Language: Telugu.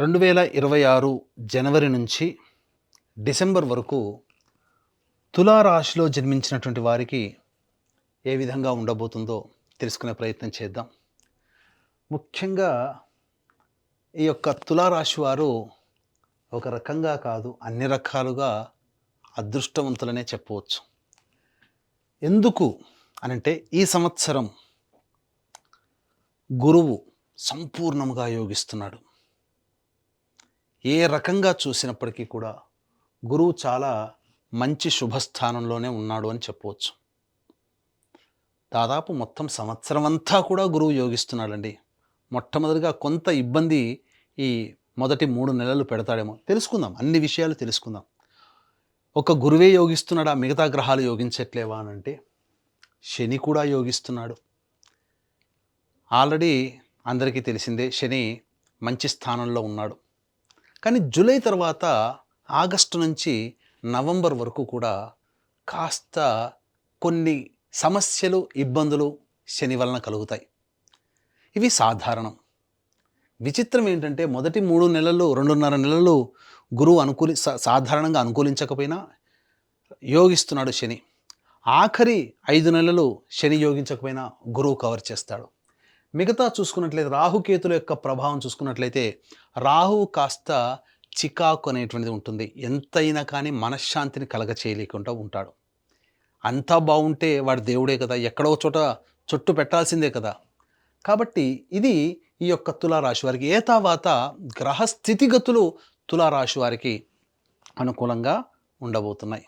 రెండు వేల ఇరవై ఆరు జనవరి నుంచి డిసెంబర్ వరకు తులారాశిలో జన్మించినటువంటి వారికి ఏ విధంగా ఉండబోతుందో తెలుసుకునే ప్రయత్నం చేద్దాం. ముఖ్యంగా ఈ యొక్క తులారాశి వారు ఒక రకంగా కాదు అన్ని రకాలుగా అదృష్టవంతులనే చెప్పవచ్చు. ఎందుకు అనంటే ఈ సంవత్సరం గురువు సంపూర్ణంగా యోగిస్తున్నాడు. ఏ రకంగా చూసినప్పటికీ కూడా గురువు చాలా మంచి శుభస్థానంలోనే ఉన్నాడు అని చెప్పవచ్చు. దాదాపు మొత్తం సంవత్సరం అంతా కూడా గురువు యోగిస్తున్నాడండి. మొట్టమొదటిగా కొంత ఇబ్బంది ఈ మొదటి మూడు నెలలు పెడతాడేమో. తెలుసుకుందాం అన్ని విషయాలు తెలుసుకుందాం. ఒక గురువే యోగిస్తున్నాడా? మిగతా గ్రహాలు యోగించట్లేవా అని అంటే శని కూడా యోగిస్తున్నాడు. ఆల్రెడీ అందరికీ తెలిసిందే శని మంచి స్థానంలో ఉన్నాడు. కానీ జూలై తర్వాత ఆగస్టు నుంచి నవంబర్ వరకు కూడా కాస్త కొన్ని సమస్యలు ఇబ్బందులు శని వలన కలుగుతాయి. ఇవి సాధారణం. విచిత్రం ఏంటంటే మొదటి మూడు నెలలు రెండున్నర నెలలు గురువు అనుకూలి సా- సాధారణంగా అనుకూలించకపోయినా యోగిస్తున్నాడు శని. ఆఖరి ఐదు నెలలు శని యోగించకపోయినా గురువు కవర్ చేస్తాడు. మిగతా చూసుకున్నట్లయితే రాహుకేతుల యొక్క ప్రభావం చూసుకున్నట్లయితే రాహువు కాస్త చికాకు అనేటువంటిది ఉంటుంది. ఎంతైనా కానీ మనశ్శాంతిని కలగ చేయలేకుండా ఉంటాడు. అంతా బాగుంటే వాడు దేవుడే కదా ఎక్కడో చోట చుట్టు పెట్టాల్సిందే కదా. కాబట్టి ఇది ఈ యొక్క తులారాశి వారికి. ఏ తర్వాత గ్రహ స్థితిగతులు తులారాశి వారికి అనుకూలంగా ఉండబోతున్నాయి.